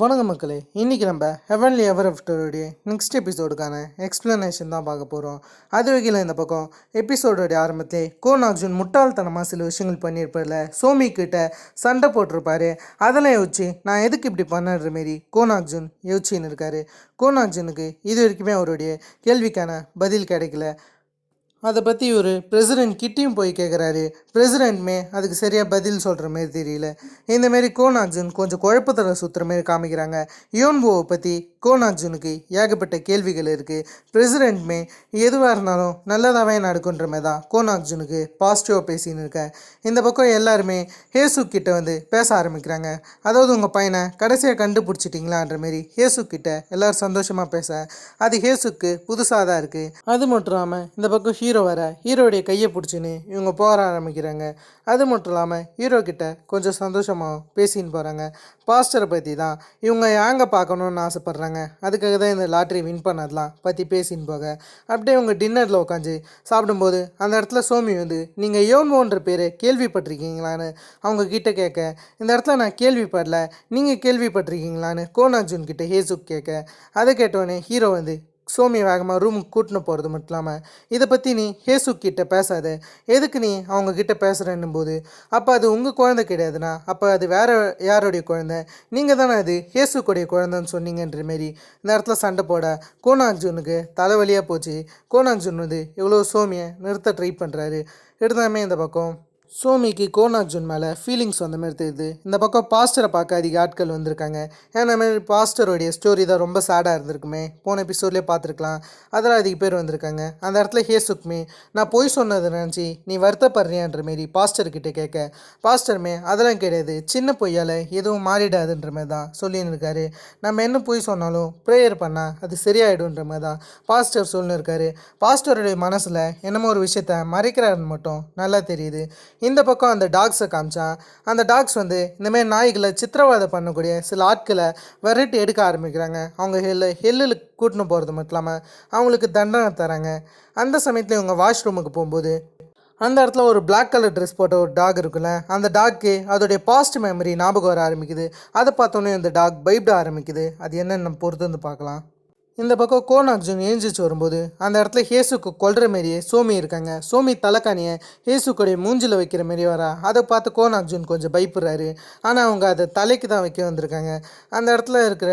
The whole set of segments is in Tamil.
வணக்கம் மக்களே இன்றைக்கி நம்ம ஹெவன்லி எவர் ஆஃப்டருடைய நெக்ஸ்ட் எபிசோடுக்கான எக்ஸ்ப்ளனேஷன் தான் பார்க்க போகிறோம் அது வகையில் இந்த பக்கம் எபிசோடோடைய ஆரம்பத்திலே கோன் அர்ஜுன் முட்டாள்தனமாக சில விஷயங்கள் பண்ணியிருப்பார்ல சோமி கிட்ட சண்டை போட்டிருப்பாரு. அதெல்லாம் யோசிச்சு நான் எதுக்கு இப்படி பண்ணுற மாரி கோன் அர்ஜுன் யோசிச்சுன்னு இருக்காரு. கோன் அர்ஜுனுக்கு இது வரைக்குமே அவருடைய கேள்விக்கான பதில் கிடைக்கல. அதை பற்றி ஒரு பிரசிடென்ட் கிட்டேயும் போய் கேட்குறாரு பிரசிடென்ட்மே அதுக்கு சரியாக பதில் சொல்கிற மாரி தெரியல. இந்த மாரி கொஞ்சம் குழப்பத்தில் சுற்றுற மாரி காமிக்கிறாங்க. யோன்போவை பற்றி கோன் ஏகப்பட்ட கேள்விகள் இருக்குது பிரசிடென்ட்மே எதுவாக இருந்தாலும் நல்லதாகவே நடக்குன்ற மாதிரி தான் கோனார்ஜுனுக்கு பாசிட்டிவாக பேசின்னு இருக்கேன். இந்த பக்கம் எல்லாருமே ஹேசு கிட்ட வந்து பேச ஆரம்பிக்கிறாங்க. அதாவது உங்கள் பையனை கடைசியாக கண்டுபிடிச்சிட்டிங்களான்ற மாரி ஹேசு கிட்ட எல்லாரும் சந்தோஷமாக பேச. அது ஹேசுக்கு புதுசாக தான் இருக்குது அது மட்டும் இல்லாமல் இந்த பக்கம் ஹீரோ ஹீரோ வர ஹீரோடைய கையை பிடிச்சின்னு இவங்க போக ஆரம்பிக்கிறாங்க. அது மட்டும் இல்லாமல் ஹீரோ கிட்ட கொஞ்சம் சந்தோஷமாக பேசின்னு போகிறாங்க பாஸ்டரை பற்றி தான் இவங்க ஏங்க பார்க்கணுன்னு ஆசைப்பட்றாங்க. அதுக்காக தான் இந்த லாட்ரி வின் பண்ணதெல்லாம் பற்றி பேசின்னு போக. அப்படியே இவங்க டின்னரில் உட்காந்து சாப்பிடும்போது அந்த இடத்துல சோமி வந்து நீங்கள் யோன்மோன்ற பேர் கேள்விப்பட்டிருக்கீங்களான்னு அவங்க கிட்ட கேட்க இந்த இடத்துல நான் கேள்விப்படல நீங்கள் கேள்விப்பட்டிருக்கீங்களான்னு கோனார்ஜுன் கிட்ட ஹேசுக் கேட்க. அதை கேட்டோடனே ஹீரோ வந்து சோமி வேகமாக ரூமுக்கு கூட்டின்னு போகிறது மட்டும் இல்லாமல் இதை பற்றி நீ ஹேசு கிட்ட பேசாத. எதுக்கு நீ அவங்க கிட்ட பேசுகிறேன்னும் போது அப்போ அது உங்கள் குழந்தை கிடையாதுண்ணா. அப்போ அது வேற யாருடைய குழந்தை? நீங்கள் தானே அது ஹேசுக்குடைய குழந்தைன்னு சொன்னீங்கன்ற மாரி இந்த இடத்துல சண்டை போட கோனார்ஜுனுக்கு தலைவலியாக போச்சு. கோனார்ஜுன் வந்து எவ்வளோ சோமியை நிறுத்த ட்ரை பண்ணுறாரு எடுத்தாமே இந்த பக்கம் சோமிக்கு கோனார்ஜுன் மேலே ஃபீலிங்ஸ் வந்த மாதிரி தெரியுது. இந்த பக்கம் பாஸ்டரை பார்க்க அதிக ஆட்கள் வந்திருக்காங்க. ஏன்னா மாதிரி பாஸ்டருடைய ஸ்டோரி தான் ரொம்ப சேடாக இருந்திருக்குமே. போன எபிசோட்லேயே பார்த்துருக்கலாம். அதெல்லாம் அதிக பேர் வந்திருக்காங்க. அந்த இடத்துல ஹேசுக்குமே நான் பொய் சொன்னதை நினச்சி நீ வருத்தப்படுறியான்ற மாரி பாஸ்டர்கிட்ட கேட்க பாஸ்டருமே அதெல்லாம் கிடையாது. சின்ன பொய்யால் எதுவும் மாறிடாதுன்ற மாதிரி தான் சொல்லின்னு இருக்காரு. நம்ம என்ன பொய் சொன்னாலும் ப்ரேயர் பண்ணால் அது சரியாயிடுன்ற மாதிரி தான் பாஸ்டர் சொல்லின்னு இருக்காரு. பாஸ்டருடைய மனசில் என்னமோ ஒரு விஷயத்த மறைக்கிறாருன்னு மட்டும் நல்லா தெரியுது. இந்த பக்கம் அந்த டாக்ஸை காமிச்சான் அந்த டாக்ஸ் வந்து இந்தமாரி நாய்களை சித்திரவதை பண்ணக்கூடிய சில ஆட்களை விரட்டி எடுக்க ஆரம்பிக்கிறாங்க. அவங்க ஹெல்லு ஹெல்லில் கூட்டின்னு போகிறது மட்டும் இல்லாமல் அவங்களுக்கு தண்டனை தராங்க. அந்த சமயத்தில் இவங்க வாஷ்ரூமுக்கு போகும்போது அந்த இடத்துல ஒரு பிளாக் கலர் ட்ரெஸ் போட்ட ஒரு டாக் இருக்குல்ல அந்த டாக்கு அதோடைய பாஸ்ட் மெமரி ஞாபகம் வர ஆரம்பிக்குது. அதை பார்த்தோன்னே இந்த டாக் பயப்பட ஆரம்பிக்குது. அது என்னென்னு நம்ம பொறுத்து வந்து பார்க்கலாம். இந்த பக்கம் கோன் அர்ஜுன் ஏஞ்சிச்சு வரும்போது அந்த இடத்துல ஹேசுக்கு கொல்ற மாரியே சோமி இருக்காங்க. சோமி தலைக்காணியை ஹேசுக்குடைய மூஞ்சில் வைக்கிற மாரி வரா. அதை பார்த்து கோன் அர்ஜுன் கொஞ்சம் பயப்படுறாரு. ஆனால் அவங்க அதை தலைக்கு தான் வைக்க வந்திருக்காங்க. அந்த இடத்துல இருக்கிற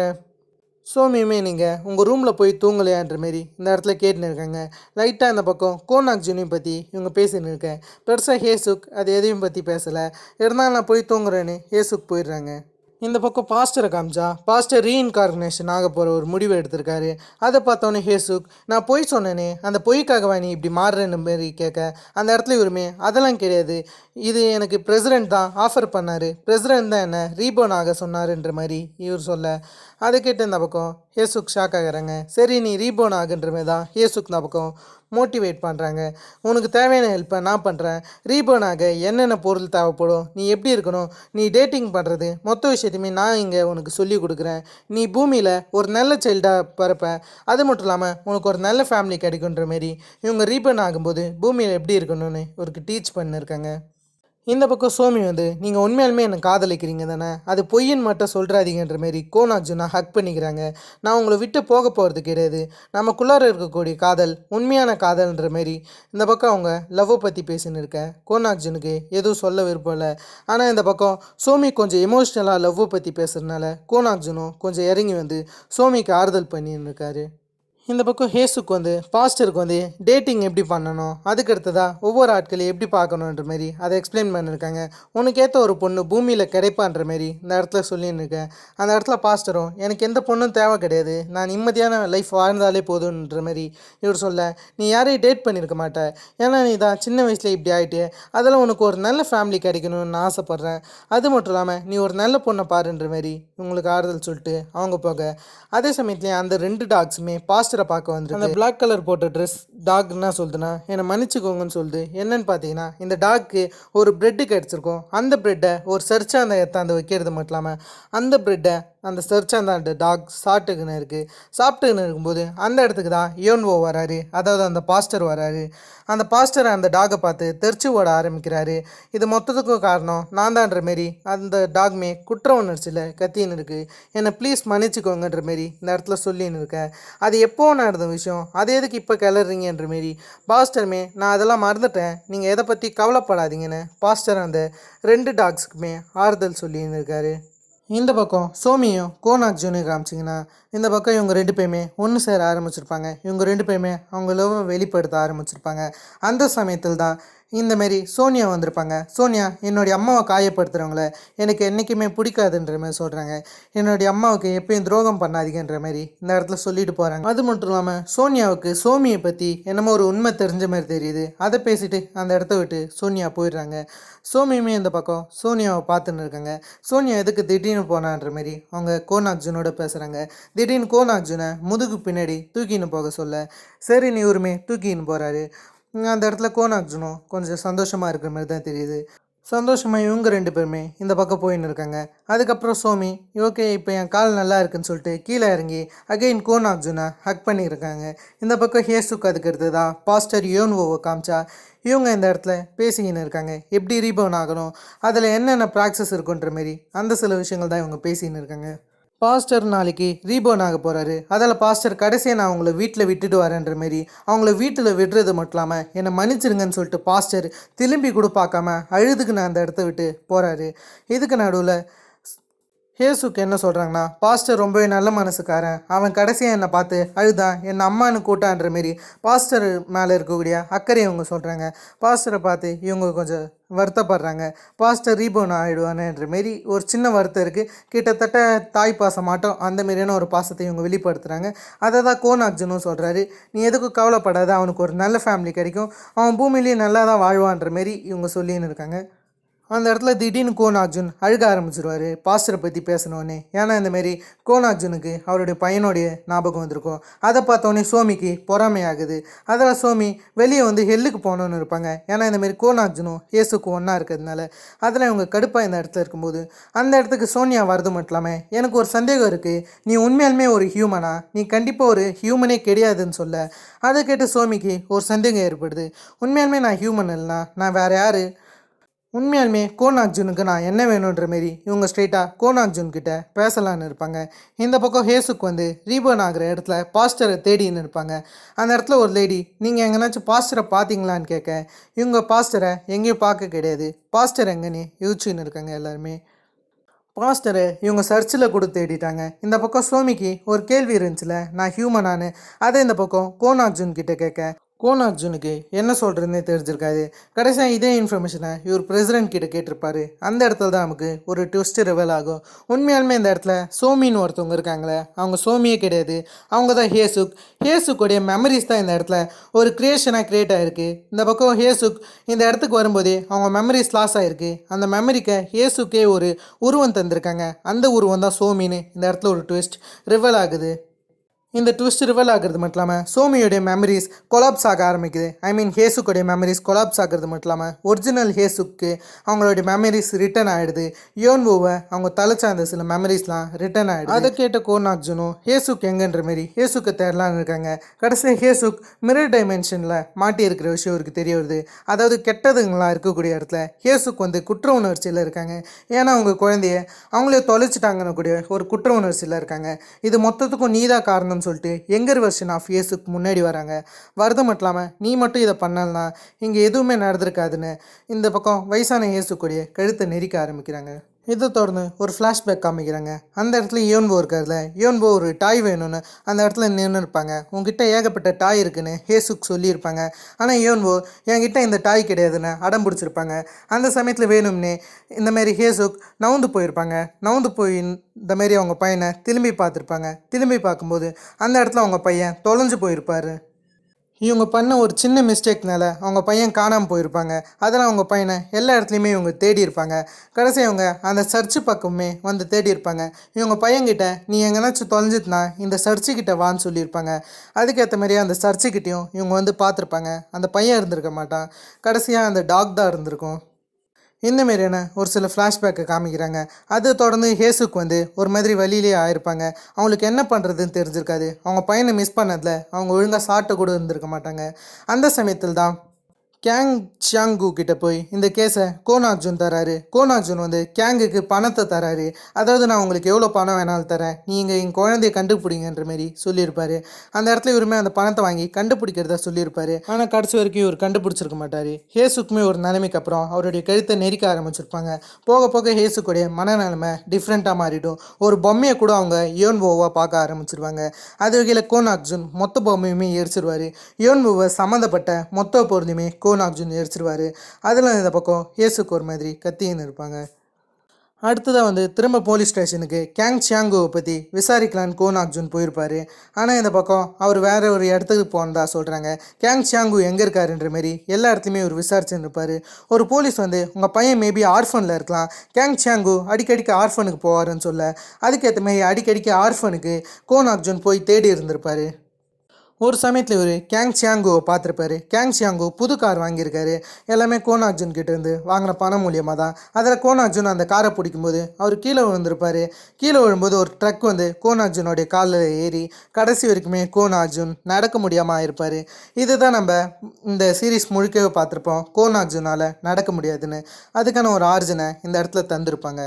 சோமியுமே நீங்கள் உங்கள் ரூமில் போய் தூங்கலையான்ற மாரி இந்த இடத்துல கேட்டுன்னு இருக்காங்க. லைட்டாக இந்த பக்கம் கோன் அர்ஜுனையும் பற்றி இவங்க பேசின்னு இருக்கேன். பெருசாக ஹேசுக் அது எதையும் பற்றி பேசலை. இருந்தாலும் நான் போய் தூங்குறேன்னு ஹேசுக் போயிடுறாங்க. இந்த பக்கம் பாஸ்டரை காமிச்சா பாஸ்டர் ரீஇன்கார்னேஷன் ஆக போகிற ஒரு முடிவு எடுத்திருக்காரு. அதை பார்த்தோன்னே ஹேசுக் நான் பொய் சொன்னேனே அந்த பொய்க்காகவா நீ இப்படி மாறுறேன்னு மாரி கேட்க அந்த இடத்துல இவருமே அதெல்லாம் கிடையாது. இது எனக்கு பிரசிடென்ட் தான் ஆஃபர் பண்ணார். பிரசிடென்ட் தான் என்ன ரீபோன் ஆக சொன்னார்ன்ற மாதிரி இவர் சொல்ல அதை கேட்டு இந்த பக்கம் ஹேசுக் ஷாக் ஆகிறாங்க. சரி நீ ரீபோன் ஆகுன்ற மாதிரி தான் ஹேசுக் இந்த பக்கம் மோட்டிவேட் பண்ணுறாங்க உனக்கு தேவையான ஹெல்ப்பை நான் பண்ணுறேன் ரீபோன் ஆக என்னென்ன பொருள் தேவைப்படும்? நீ எப்படி இருக்கணும்? நீ டேட்டிங் பண்ணுறது மொத்த விஷயத்தையுமே நான் இங்கே உனக்கு சொல்லி கொடுக்குறேன். நீ பூமியில் ஒரு நல்ல சைல்டாக பிறப்ப. அது மட்டும் இல்லாமல் உனக்கு ஒரு நல்ல ஃபேமிலி கிடைக்குன்ற மாரி இவங்க ரீபோன் ஆகும்போது பூமியில் எப்படி இருக்கணும்னு ஒரு டீச் பண்ணியிருக்காங்க இந்த பக்கம் சோமி வந்து நீங்கள் உண்மையாலுமே என்னை காதலிக்கிறீங்க தானே? அது பொய்யின் மட்டும் சொல்கிறாதீங்கன்ற மாரி கோனார்ஜுனா ஹக் பண்ணிக்கிறாங்க. நான் உங்களை விட்டு போக போகிறது கிடையாது. நமக்குள்ளார இருக்கக்கூடிய காதல் உண்மையான காதல்ன்ற மாரி. இந்த பக்கம் அவங்க லவ்வை பற்றி பேசின்னு இருக்கேன் கோனார்ஜுனுக்கு எதுவும் சொல்ல விருப்பம் இல்லை. ஆனால் இந்த பக்கம் சோமி கொஞ்சம் எமோஷ்னலாக லவ்வை பற்றி பேசுகிறதுனால கோனார்ஜுனும் கொஞ்சம் இறங்கி வந்து சோமிக்கு ஆறுதல் பண்ணின்னு இருக்காரு. இந்த பக்கம் ஹேசுக்கு வந்து பாஸ்டருக்கு வந்து டேட்டிங் எப்படி பண்ணணும் அதுக்கடுத்ததா ஒவ்வொரு ஆட்களையும் எப்படி பார்க்கணுன்ற மாதிரி அதை எக்ஸ்பிளைன் பண்ணியிருக்காங்க உனக்கு ஏற்ற ஒரு பொண்ணு பூமியில் கிடைப்பான்ற மாதிரி இந்த இடத்துல சொல்லின்னு இருக்கேன் அந்த இடத்துல பாஸ்டரும் எனக்கு எந்த பொண்ணும் தேவை கிடையாது. நான் நிம்மதியான லைஃப் வாழ்ந்தாலே போதுன்ற மாதிரி இவர் சொல்ல நீ யாரையும் டேட் பண்ணியிருக்க மாட்ட. ஏன்னா நீ தான் சின்ன வயசில் இப்படி ஆகிட்டு அதில் உனக்கு ஒரு நல்ல ஃபேமிலி கிடைக்கணும்னு நான் ஆசைப்பட்றேன். அது மட்டும் இல்லாமல் நீ ஒரு நல்ல பொண்ணை பாருன்ற மாதிரி உங்களுக்கு ஆறுதல் சொல்லிட்டு அவங்க போக. அதே சமயத்துலேயே அந்த ரெண்டு டாக்ஸுமே பாஸ்டர் பார்க்க வந்து அந்த பிளாக் கலர் போட்ட ட்ரெஸ் டாக் என்ன சொல்லுதுன்னா என்னை மன்னிச்சுக்கோங்கன்னு சொல்லுது என்னன்னு பார்த்தீங்கன்னா இந்த டாக்கு ஒரு பிரெட்டு கிடச்சிருக்கும் அந்த பிரெட்டை ஒரு சர்ச்சாக அந்த எத்தாந்து வைக்கிறது மட்டும் இல்லாமல் அந்த பிரெட்டை அந்த சர்ச் அந்த டாக் சாப்பிட்டுக்குன்னு இருக்குது சாப்பிட்டுக்குன்னு இருக்கும்போது அந்த இடத்துக்கு தான் யோன்வோ வராரு. அதாவது அந்த பாஸ்டர் வராரு. அந்த பாஸ்டர் அந்த டாகை பார்த்து தெரிச்சு ஓட ஆரம்பிக்கிறாரு. இது மொத்தத்துக்கும் காரணம் நான் தான்ற மாரி அந்த டாக்மே குற்ற உணர்ச்சியில் கத்தின்னு இருக்குது என்னை ப்ளீஸ் மன்னிச்சுக்கோங்கன்ற மாரி இந்த இடத்துல சொல்லின்னு இருக்கேன் அது எப்போ நடந்த விஷயம்? அது எதுக்கு இப்போ கிளறீங்கன்ற மாரி பாஸ்டருமே நான் அதெல்லாம் மறந்துட்டேன். நீங்கள் எதை பற்றி கவலைப்படாதீங்கன்னு பாஸ்டர் அந்த ரெண்டு டாக்ஸுக்குமே ஆறுதல் சொல்லின்னு இருக்காரு. இந்த பக்கம் சோமியும் கோனாக்ஜுனு காமிச்சிங்கன்னா இந்த பக்கம் இவங்க ரெண்டு பேருமே ஒன்று சேர ஆரம்பிச்சிருப்பாங்க. இவங்க ரெண்டு பேருமே அவங்க லவ் வெளிப்படுத்த ஆரம்பிச்சிருப்பாங்க. அந்த சமயத்தில் தான் இந்தமாரி சோனியா வந்திருப்பாங்க. சோனியா என்னுடைய அம்மாவை காயப்படுத்துகிறவங்கள எனக்கு என்றைக்குமே பிடிக்காதுன்ற மாதிரி சொல்கிறாங்க என்னுடைய அம்மாவுக்கு எப்பயும் துரோகம் பண்ணாதீங்கன்ற மாதிரி இந்த இடத்துல சொல்லிட்டு போகிறாங்க அது மட்டும் இல்லாமல் சோனியாவுக்கு சோமியை பற்றி என்னமோ ஒரு உண்மை தெரிஞ்ச மாதிரி தெரியுது. அதை பேசிட்டு அந்த இடத்த விட்டு சோனியா போயிடுறாங்க. சோமியுமே இந்த பக்கம் சோனியாவை பார்த்துன்னு இருக்காங்க. சோனியா எதுக்கு திடீர்னு போனான்ற மாதிரி அவங்க கோனார்ஜுனோட பேசுகிறாங்க திடீர்னு கோனார்ஜுனை முதுகு பின்னாடி தூக்கின்னு போக சொல்ல. சரி நீ உரிமை தூக்கின்னு போகிறாரு அந்த இடத்துல கோனாக்ஜுனும் கொஞ்சம் சந்தோஷமாக இருக்கிற மாதிரி தான் தெரியுது. சந்தோஷமாக இவங்க ரெண்டு பேருமே இந்த பக்கம் போயின்னு இருக்காங்க. அதுக்கப்புறம் சோமி ஓகே இப்போ என் கால் நல்லா இருக்குன்னு சொல்லிட்டு கீழே இறங்கி அகைன் கோனாக்ஜுனை ஹக் பண்ணியிருக்காங்க இந்த பக்கம் ஹேசுக்கு அதுக்கு அடுத்து தான் பாஸ்டர் யோன்வோவை காமிச்சா இவங்க இந்த இடத்துல பேசிக்கின்னு இருக்காங்க. எப்படி ரீபவுன் ஆகணும்? அதில் என்னென்ன ப்ராக்சஸ் இருக்குன்ற மாரி அந்த சில விஷயங்கள் தான் இவங்க பேசின்னு இருக்காங்க. பாஸ்டர் நாளைக்கு ரீபோன் ஆக போகிறாரு அதில் பாஸ்டர் கடைசியாக நான் அவங்கள வீட்டில் விட்டுட்டு வரேன்ற மாரி அவங்கள வீட்டில் விடுறது மட்டும் இல்லாமல் என்னை மன்னிச்சிருங்கன்னு சொல்லிட்டு பாஸ்டர் திரும்பி கூட பார்க்காம அழுதுக்கு நான் அந்த இடத்த விட்டு போகிறாரு இதுக்கு நடுவில் ஹேசுக்கு என்ன சொல்கிறாங்கன்னா பாஸ்டர் ரொம்பவே நல்ல மனசுக்காரன். அவன் கடைசியாக என்னை பார்த்து அழுதான் என் அம்மானு கூட்டான்ற மாரி பாஸ்டர் மேலே இருக்கக்கூடிய அக்கறை அவங்க சொல்கிறாங்க பாஸ்டரை பார்த்து இவங்க கொஞ்சம் வருத்தப்படுறாங்க. பாஸ்டர் ரீபோன் ஆகிடுவானேன்ற மாரி ஒரு சின்ன வருத்தம் இருக்குது கிட்டத்தட்ட தாய் பாசம் மாட்டோம் அந்த மாரியான ஒரு பாசத்தை இவங்க வெளிப்படுத்துகிறாங்க அதை தான் கோனாக்ஜனும் சொல்கிறாரு நீ எதுக்கும் கவலைப்படாத. அவனுக்கு ஒரு நல்ல ஃபேமிலி கிடைக்கும். அவன் பூமியிலேயே நல்லா தான் வாழ்வான்ற மாரி இவங்க சொல்லின்னு இருக்காங்க. அந்த இடத்துல திடீர்னு கோனார்ஜுன் அழுக ஆரம்பிச்சிருவார். பாஸ்டரை பற்றி பேசினோடனே ஏன்னா இந்தமாரி கோனார்ஜுனுக்கு அவருடைய பையனுடைய ஞாபகம் வந்திருக்கும். அதை பார்த்தோன்னே சோமிக்கு பொறாமையாகுது. அதில் சோமி வெளியே வந்து ஹெல்லுக்கு போகணுன்னு இருப்பாங்க. ஏன்னா இந்தமாரி கோனார்ஜுனும் இயேசுக்கும் ஒன்றா இருக்கிறதுனால. அதில் இவங்க கடுப்பாக இந்த இடத்துல இருக்கும்போது அந்த இடத்துக்கு சோனியா வரது மட்டும் இல்லாமல் எனக்கு ஒரு சந்தேகம் இருக்குது நீ உண்மையாலுமே ஒரு ஹியூமனா நீ கண்டிப்பாக ஒரு ஹியூமனே கிடையாதுன்னு சொல்ல. அதை கேட்டு சோமிக்கு ஒரு சந்தேகம் ஏற்படுது. உண்மையாலுமே நான் ஹியூமன் இல்லைனா நான் வேறு யார்? உண்மையாலுமே கோனார்ஜுனுக்கு நான் என்ன வேணுன்ற மாரி இவங்க ஸ்ட்ரெயிட்டாக கோனார்ஜுன் கிட்ட பேசலான்னு இருப்பாங்க. இந்த பக்கம் ஹேசுக்கு வந்து ரீபர்ன் ஆகிற இடத்துல பாஸ்டரை தேடின்னு இருப்பாங்க. அந்த இடத்துல ஒரு லேடி நீங்கள் எங்கேனாச்சும் பாஸ்டரை பார்த்தீங்களான்னு கேட்க இவங்க பாஸ்டரை எங்கேயும் பார்க்க கிடையாது. பாஸ்டர் எங்கன்னு யோசிச்சுன்னு இருக்காங்க எல்லாருமே. பாஸ்டரை இவங்க சர்ச்சில் கொடுத்து தேடிட்டாங்க. இந்த பக்கம் சோமிக்கு ஒரு கேள்வி இருந்துச்சுல நான் ஹியூமனானு அதை இந்த பக்கம் கோனார்ஜுன் கிட்ட கேட்க கோனார்ஜுனுக்கு என்ன சொல்கிறதுனே தெரிஞ்சிருக்காது. கடைசியாக இதே இன்ஃபர்மேஷனை இவர் பிரசிடென்ட் கிட்ட கேட்டிருப்பாரு. அந்த இடத்துல தான் நமக்கு ஒரு ட்விஸ்ட் ரிவல் ஆகும். உண்மையாலுமே இந்த இடத்துல சோமின்னு ஒருத்தவங்க இருக்காங்களே அவங்க சோமியே கிடையாது. அவங்க தான் ஹேசுக். ஹேசுக்குடைய மெமரிஸ் தான் இந்த இடத்துல ஒரு க்ரியேஷனாக க்ரியேட் ஆகிருக்கு இந்த பக்கம் ஹேசுக் இந்த இடத்துக்கு வரும்போதே அவங்க மெமரிஸ் லாஸ் ஆகிருக்கு அந்த மெமரிக்கை ஹேசுக்கே ஒரு உருவம் தந்திருக்காங்க. அந்த உருவம் தான் சோமின்னு இந்த இடத்துல ஒரு ட்விஸ்ட் ரிவல் ஆகுது. இந்த ட்விஸ்ட் ரிவல் ஆகிறது மட்டும் இல்லாமல் சோமியோடைய மெமரிஸ் கொலாப்ஸ் ஆக ஆரம்பிக்குது. ஐ மீன் ஹேசுக்குடைய மெமரிஸ் கொலாப்ஸ் ஆகிறது மட்டும் இல்லாமல் ஒரிஜினல் ஹேசுக்கு அவங்களுடைய மெமரிஸ் ரிட்டர்ன் ஆகிடுது யோன்வோவை அவங்க தலைச்சார்ந்த சில மெமரிஸ்லாம் ரிட்டர்ன் ஆகிடுது அதை கேட்ட கோனாக்ஜுனும் ஹேசுக் எங்கன்ற மாரி ஹேசுக்கு தேடலான்னு இருக்காங்க. கடைசியாக ஹேசுக் மிரர் டைமென்ஷனில் மாட்டி இருக்கிற விஷயம் இவருக்கு தெரிய வருது. அதாவது கெட்டதுங்களாம் இருக்கக்கூடிய இடத்துல ஹேசுக் வந்து குற்ற உணர்ச்சியில் இருக்காங்க. ஏன்னா அவங்க குழந்தைய அவங்களே தொலைச்சிட்டாங்கன்னு கூடிய ஒரு குற்ற உணர்ச்சியில் இருக்காங்க. இது மொத்தத்துக்கும் நீதான் காரணம்னு சொல்லிட்டு எங்கர் வெர்ஷன் ஆஃப் இயேசுக்கு முன்னாடி வராங்க. வரது மட்டும் இல்லாமல் நீ மட்டும் இதை பண்ணலனா? இங்கே எதுவுமே நடந்திருக்காதுன்னு. இந்த பக்கம் வயசான இயேசுக்குடைய கழுத்தை நெரிக்க ஆரம்பிக்கிறாங்க. இதை தொடர்ந்து ஒரு ஃப்ளாஷ்பேக் காமிக்கிறாங்க. அந்த இடத்துல யோன்போ இருக்கார்ல யோன்போ ஒரு டாய் வேணும்னு அந்த இடத்துல நின்று இருப்பாங்க உங்ககிட்ட ஏகப்பட்ட டாய் இருக்குன்னு ஹேசுக் சொல்லியிருப்பாங்க. ஆனால் யோன்போ என்கிட்ட இந்த டாய் கிடையாதுன்னு அடம் பிடிச்சிருப்பாங்க. அந்த சமயத்தில் வேணும்னே இந்தமாரி ஹேசுக் நவுந்து போயிருப்பாங்க. நவுந்து போய் இந்த மாரி அவங்க பையனை திரும்பி பார்த்துருப்பாங்க. திரும்பி பார்க்கும்போது அந்த இடத்துல அவங்க பையன் தொலைஞ்சு போயிருப்பாரு. இவங்க பண்ண ஒரு சின்ன மிஸ்டேக்னால அவங்க பையன் காணாமல் போயிருப்பாங்க. அதெல்லாம் அவங்க பையனை எல்லா இடத்துலையுமே இவங்க தேடி இருப்பாங்க. கடைசி அவங்க அந்த சர்ச்சு பக்கமே வந்து தேடி இருப்பாங்க. இவங்க பையன்கிட்ட நீ எங்கேனாச்சும் தொலைஞ்சிட்டுனா இந்த சர்ச்சு கிட்ட வான்னு சொல்லியிருப்பாங்க. அதுக்கேற்ற மாதிரியே அந்த சர்ச்சுக்கிட்டேயும் இவங்க வந்து பார்த்துருப்பாங்க. அந்த பையன் இருந்திருக்க மாட்டான். கடைசியாக அந்த டாக் தான் இருந்திருக்கும். இந்த மாதிரியான ஒரு சில ஃப்ளாஷ்பேக்கை காமிக்கிறாங்க. அது தொடர்ந்து ஹேசுக்கு வந்து ஒரு மாதிரி வழியிலே ஆயிருப்பாங்க. அவங்களுக்கு என்ன பண்ணுறதுன்னு தெரிஞ்சிருக்காது. அவங்க பையனை மிஸ் பண்ணதில் அவங்க ஒழுங்காக சாப்பிட்டு கூட இருந்திருக்க மாட்டாங்க. அந்த சமயத்தில் தான் கேங் சியாங்கு கிட்ட போய் இந்த கேஸை கோனார்ஜுன் தராரு. கோனார்ஜுன் வந்து கேங்குக்கு பணத்தை தராரு. அதாவது நான் உங்களுக்கு எவ்வளோ பணம் வேணாலும் தரேன். நீங்கள் என் குழந்தைய கண்டுபிடிங்கன்ற மாரி சொல்லியிருப்பாரு. அந்த இடத்துல இவருமே அந்த பணத்தை வாங்கி கண்டுபிடிக்கிறதா சொல்லியிருப்பாரு. ஆனால் கடைசி வரைக்கும் இவர் கண்டுபிடிச்சிருக்க மாட்டார். ஹேசுக்குமே ஒரு நிலைமைக்கு அப்புறம் அவருடைய கழுத்தை நெரிக்க ஆரம்பிச்சிருப்பாங்க. போக போக ஹேசுக்குடைய மனநிலைமை டிஃப்ரெண்ட்டாக மாறிடும். ஒரு பொம்மையை கூட அவங்க யோன்வோவாக பார்க்க ஆரம்பிச்சிருவாங்க. அது வகையில் கோனார்ஜுன் மொத்த பொம்மையுமே எரிச்சிருவார். யோன்வோவை சம்மந்தப்பட்ட மொத்த பொருளையுமே கோனார்ஜுன் எரிச்சிருவார். அதில் இந்த பக்கம் இயேசுக்கு ஒரு மாதிரி கத்தின்னு இருப்பாங்க. அடுத்ததாக வந்து திரும்ப போலீஸ் ஸ்டேஷனுக்கு கேங் சியாங்கோவை பற்றி விசாரிக்கலான்னு கோனார்ஜுன் போயிருப்பார். ஆனால் இந்த பக்கம் அவர் வேறு ஒரு இடத்துக்கு போனதா சொல்கிறாங்க கேங் சியாங்கு எங்கே இருக்காருன்ற மாரி எல்லா இடத்துலையுமே அவர் விசாரிச்சுன்னு இருப்பார். ஒரு போலீஸ் வந்து உங்கள் பையன் மேபி ஆர்ஃபனில் இருக்கலாம். கேங் சியாங்கு அடிக்கடிக்கு ஆர்ஃபனுக்கு போவாருன்னு சொல்ல. அதுக்கேற்ற மாரி அடிக்கடிக்கு ஆர்ஃபனுக்கு கோனார்ஜுன் போய் தேடி இருந்திருப்பாரு. ஒரு சமயத்தில் இவர் கேங் சியாங்கோவை பார்த்துருப்பாரு. கேங் சியாங்கோ புது கார் வாங்கியிருக்காரு. எல்லாமே கோனார்ஜுன் கிட்டேருந்து வாங்கின பணம் மூலியமாக தான். அதில் கோனார்ஜுன் அந்த காரை பிடிக்கும்போது அவர் கீழே விழுந்திருப்பாரு. கீழே விழும்போது ஒரு ட்ரக் வந்து கோனார்ஜுனோடைய காலில் ஏறி கடைசி வரைக்குமே கோனார்ஜுன் நடக்க முடியாமல் ஆயிருப்பார். இதுதான் நம்ம இந்த சீரீஸ் முழுக்கவே பார்த்துருப்போம். கோனார்ஜுனால் நடக்க முடியாதுன்னு. அதுக்கான ஒரு ஆர்ஜனை இந்த இடத்துல தந்திருப்பாங்க.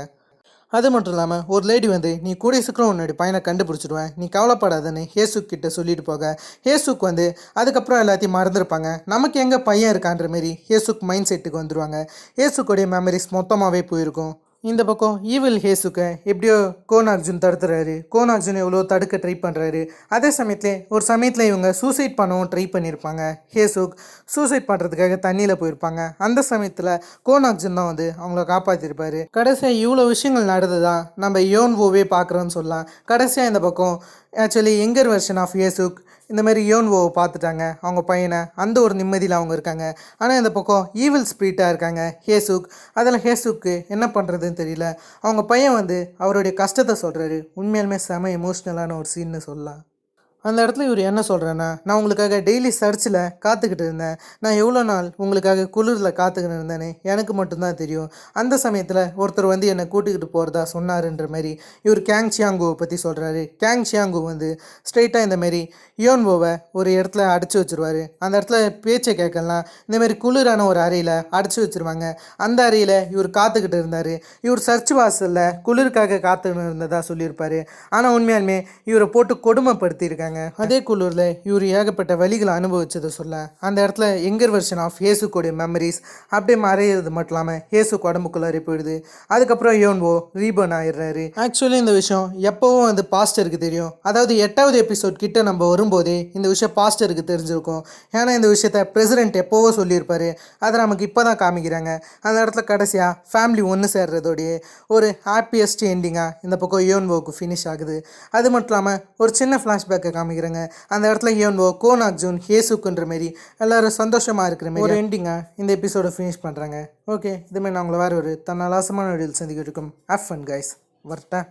அது மட்டும் இல்லாமல் ஒரு லேடி வந்து நீ கூடிய சீக்கிரம் உன்னுடைய பையனை கண்டுபிடிச்சிடுவேன். நீ கவலைப்படாதன்னு ஹேசுக் கிட்ட சொல்லிட்டு போக ஹேசுக் வந்து அதுக்கப்புறம் எல்லாத்தையும் மறந்துருப்பாங்க. நமக்கு எங்கே பையன் இருக்கான்ற மாரி ஹேசுக் மைண்ட் செட்டுக்கு வந்துடுவாங்க ஹேசுக்குடைய மெமரிஸ் மொத்தமாகவே போயிருக்கும். இந்த பக்கம் ஈவில் ஹேசுக்கை எப்படியோ கோனார்ஜுன் தடுத்துறாரு. கோனார்ஜுன் எவ்வளோ தடுக்க ட்ரை பண்ணுறாரு அதே சமயத்தில் ஒரு சமயத்தில் இவங்க சூசைட் பண்ணவும் ட்ரை பண்ணியிருப்பாங்க ஹேசுக் சூசைட் பண்ணுறதுக்காக தண்ணியில் போயிருப்பாங்க. அந்த சமயத்தில் கோனார்ஜுன் தான் வந்து அவங்கள காப்பாற்றிருப்பாரு கடைசியாக இவ்வளோ விஷயங்கள் நடந்ததா? நம்ம யோன்வோவே பார்க்குறோன்னு சொல்லலாம். கடைசியாக இந்த பக்கம் ஆக்சுவலி எங்கர் வெர்ஷன் ஆஃப் ஹேசுக் இந்த மாதிரி யோன்வோவை பார்த்துட்டாங்க அவங்க பையனை. அந்த ஒரு நிம்மதியில் அவங்க இருக்காங்க. ஆனால் இந்த பக்கம் ஈவில் ஸ்பிரிட்டாக இருக்காங்க ஹேசுக். அதில் ஹேசுக்கு என்ன பண்ணுறதுன்னு தெரியல. அவங்க பையன் வந்து அவருடைய கஷ்டத்தை சொல்கிறாரு உண்மையாலுமே செம எமோஷ்னலான ஒரு சீன்னு சொல்லலாம். அந்த இடத்துல இவர் என்ன சொல்கிறேன்னா நான் உங்களுக்காக டெய்லி சர்ச்சில் காத்துக்கிட்டு இருந்தேன். நான் எவ்வளோ நாள் உங்களுக்காக குளிரில் காத்துக்கிட்டு இருந்தேனே எனக்கு மட்டும்தான் தெரியும். அந்த சமயத்தில் ஒருத்தர் வந்து என்னை கூட்டிக்கிட்டு போகிறதா சொன்னாருன்ற மாதிரி இவர் கேங் சியாங்குவை பற்றி சொல்கிறாரு கேங் சியாங்கு வந்து ஸ்ட்ரெயிட்டாக இந்த மாதிரி ஒரு இடத்துல அடைச்சி வச்சிருவாரு. அந்த இடத்துல பேச்சை கேட்கலாம். இந்தமாரி குளிரான ஒரு அறையில் அடைச்சி வச்சிருவாங்க. அந்த அறையில் இவர் காத்துக்கிட்டு இருந்தார். இவர் சர்ச் வாசலில் குளிருக்காக காத்துக்கிட்டு இருந்ததா சொல்லியிருப்பார். ஆனால் உண்மையாலுமே இவரை போட்டு கொடுமைப்படுத்தியிருக்காங்க. அதே குளூரில் இவர் ஏகப்பட்ட வழிகளை அனுபவிச்சதை சொல்ல அந்த இடத்துல எங்கர் வெர்ஷன் ஆஃப் ஹேசுக்கோடைய மெமரிஸ் அப்படியே மறையிறது மட்டும் இல்லாமல் ஏசுக்கு உடம்புக்குள்ளாரி போயிடுது அதுக்கப்புறம் யோன்வோ ரீபர்ன் ஆயிடுறாரு. ஆக்சுவலி இந்த விஷயம் எப்போவும் வந்து பாஸ்டருக்கு தெரியும். அதாவது எட்டாவது எபிசோட் கிட்ட நம்ம வரும்போதே இந்த விஷயம் பாஸ்டருக்கு தெரிஞ்சிருக்கும். ஏன்னா இந்த விஷயத்த பிரசிடென்ட் எப்போவோ சொல்லியிருப்பாரு. அதை நமக்கு இப்போ தான் காமிக்கிறாங்க. அந்த இடத்துல கடைசியாக ஃபேமிலி ஒன்று சேர்றதோடைய ஒரு ஹாப்பியஸ்ட் எண்டிங்காக இந்த பக்கம் யோன்வோக்கு ஃபினிஷ் ஆகுது. அது மட்டும் இல்லாமல் ஒரு சின்ன ஃப்ளாஷ்பேக்கை காமிக்கிறாங்க. அந்த இடத்துல யோன்வோ கோனார்ஜுன் ஹேசுக்குன்ற மாரி எல்லாரும் சந்தோஷமாக இருக்கிற மாதிரி ஒரு எண்டிங்காக இந்த எபிசோடை ஃபினிஷ் பண்ணுறாங்க ஓகே இதுமாதிரி நான் உங்களை வேறு ஒரு தன்னாலாசமான வீடியோவில் சந்திக்கிட்டு இருக்கும் ஹேவ் ஃபன் கைஸ் வரட்டேன்.